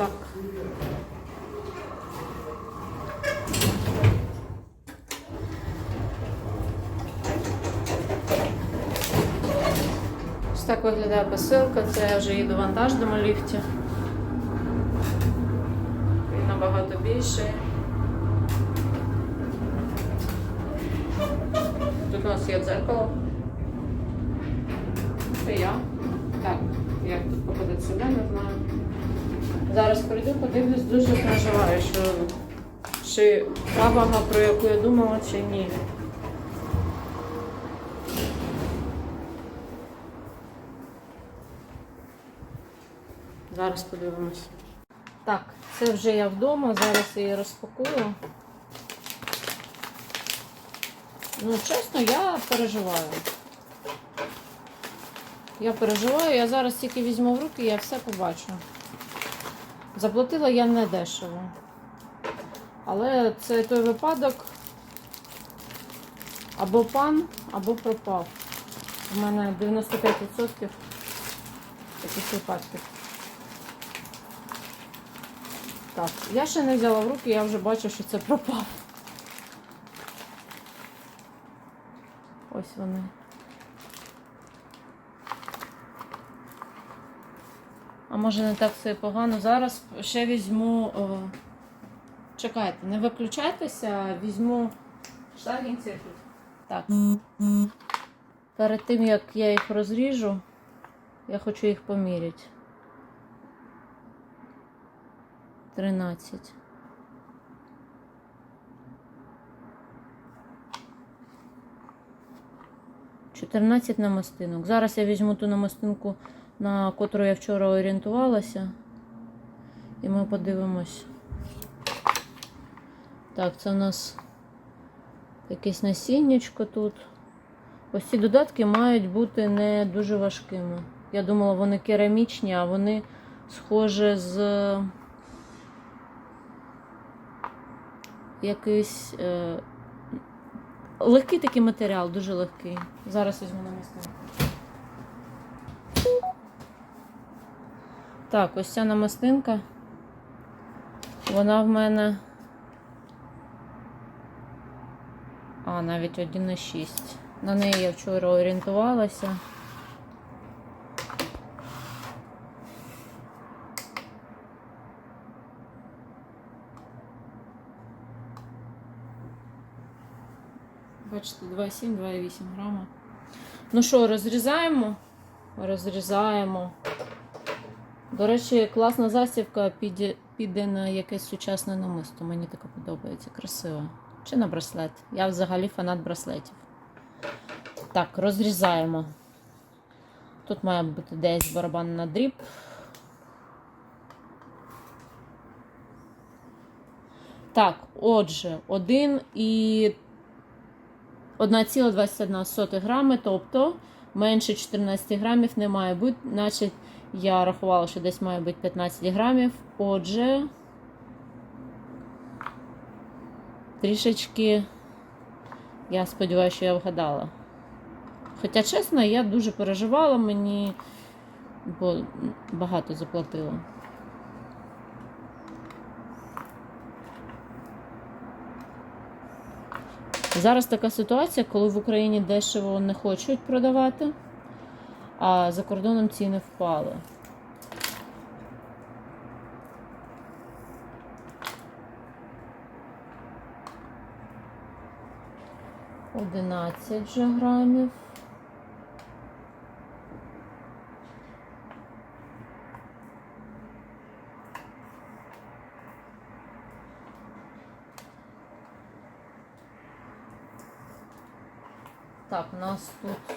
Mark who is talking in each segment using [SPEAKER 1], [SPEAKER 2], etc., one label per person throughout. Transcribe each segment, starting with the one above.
[SPEAKER 1] так. Ось так виглядає посилка. Це я вже їду в вантажному ліфті. Він набагато більший. Тут у нас є дзеркало. Це я. Так, як тут походить сюди, не знаю. Зараз прийду, подивлюсь, дуже переживаю, що чи та вага, про яку я думала, чи ні. Зараз подивимось. Так, це вже я вдома, зараз я її розпакую. Ну, чесно, я переживаю. Я переживаю, я зараз тільки візьму в руки, я все побачу. Заплатила я не дешево. Але це той випадок або пан, або пропав. У мене 95% таких випадків. Так, я ще не взяла в руки, я вже бачу, що це пропав. Ось вони. А може не так все погано. Зараз ще візьму. О, чекайте, не виключайтеся, візьму штагінці тут. Так. Перед тим як я їх розріжу, я хочу їх поміряти. 13. Чотирнадцять намистинок. Зараз я візьму ту намистинку, на котру я вчора орієнтувалася. І ми подивимось. Так, це у нас якесь насіннячко тут. Ось ці додатки мають бути не дуже важкими. Я думала, вони керамічні, а вони схожі з якийсь е... легкий такий матеріал, дуже легкий. Зараз візьму на місце. Так, ось ця намистинка. Вона в мене. А, навіть 1,6. На неї я вчора орієнтувалася. Бачите, 2,7, 2,8 грама. Ну що, розрізаємо? Розрізаємо. До речі, класна засівка піде, піде на якесь сучасне намисто. Мені таке подобається, красиво. Чи на браслет. Я взагалі фанат браслетів. Так, розрізаємо. Тут має бути десь барабан на дріб. Так, отже, 1 і 1,21 грами, тобто менше 14 грамів не має бути, значить я рахувала, що десь має бути 15 грамів. Отже, трішечки, я сподіваюся, що я вгадала. Хоча, чесно, я дуже переживала, мені бо багато заплатила. Зараз така ситуація, коли в Україні дешево не хочуть продавати, а за кордоном ціни впали. Одинадцять вже грамів. Так, у нас тут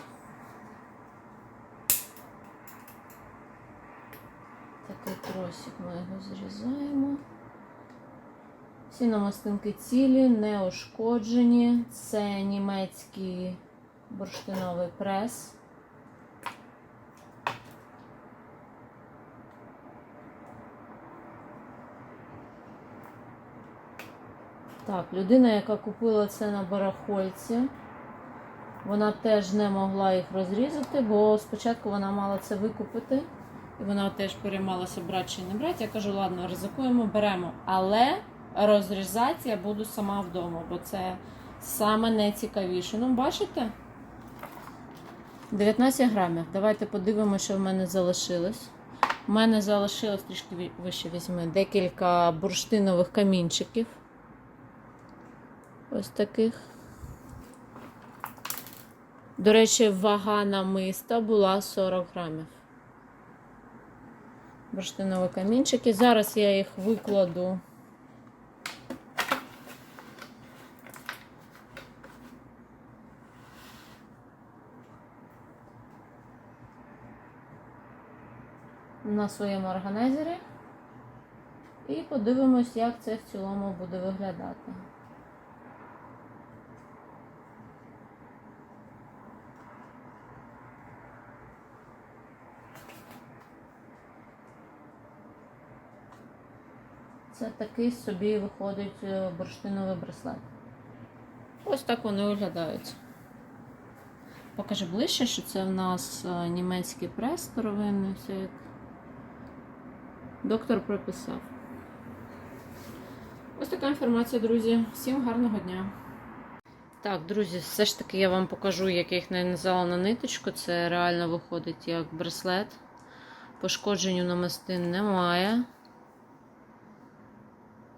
[SPEAKER 1] такий тросик, ми його зрізаємо. Всі намистинки цілі, не ушкоджені. Це німецький бурштиновий прес. Так, людина, яка купила це на барахольці, вона теж не могла їх розрізати, бо спочатку вона мала це викупити. Вона теж переймалася, брати чи не брати. Я кажу, ладно, ризикуємо, беремо. Але розрізати я буду сама вдома, бо це саме найцікавіше. Ну, бачите? 19 грамів. Давайте подивимося, що в мене залишилось. У мене залишилось трішки вище візьми декілька бурштинових камінчиків. Ось таких. До речі, вага намиста була 40 грамів. Бурштинові камінчики. Зараз я їх викладу. на своєму органайзері. І подивимось, як це в цілому буде виглядати. Це такий собі виходить е, бурштиновий браслет. Ось так вони виглядають. Покажи ближче, що це в нас е, німецький прес старовинний, все як доктор прописав. Ось така інформація, друзі. Всім гарного дня. Так, друзі, все ж таки я вам покажу, як я їх нанизала на ниточку. Це реально виходить як браслет. Пошкоджень на мастин немає.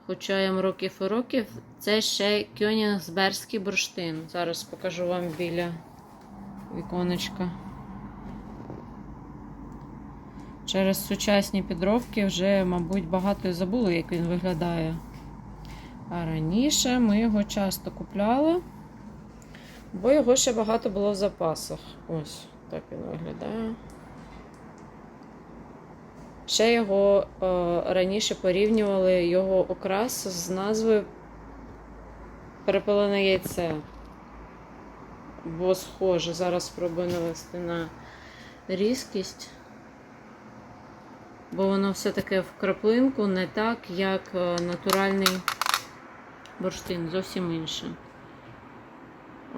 [SPEAKER 1] Хоча їм років і років, це ще кьонігсберський бурштин. Зараз покажу вам біля віконечка. Через сучасні підробки вже, мабуть, багато і забули, як він виглядає. А раніше ми його часто купляли, бо його ще багато було в запасах. Ось так він виглядає. Ще його е, раніше порівнювали його окрас з назвою перепелене яйце. Бо схоже, зараз спробую навести на різкість. Бо воно все таке в краплинку, не так, як е, натуральний бурштин, зовсім інше.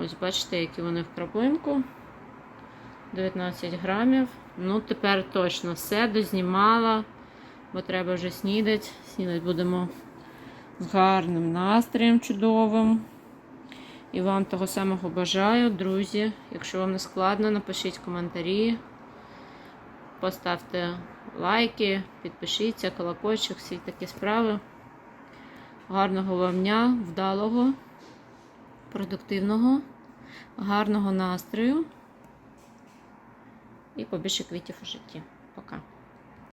[SPEAKER 1] Ось бачите, які вони в краплинку. 19 грамів. Ну, тепер точно все дознімала, бо треба вже снідати. Снідати будемо з гарним настроєм чудовим. І вам того самого бажаю, друзі. Якщо вам не складно, напишіть коментарі, поставте лайки, підпишіться, колокольчик, всі такі справи. Гарного вам дня, вдалого, продуктивного, гарного настрою і побільше квітів у житті. Пока.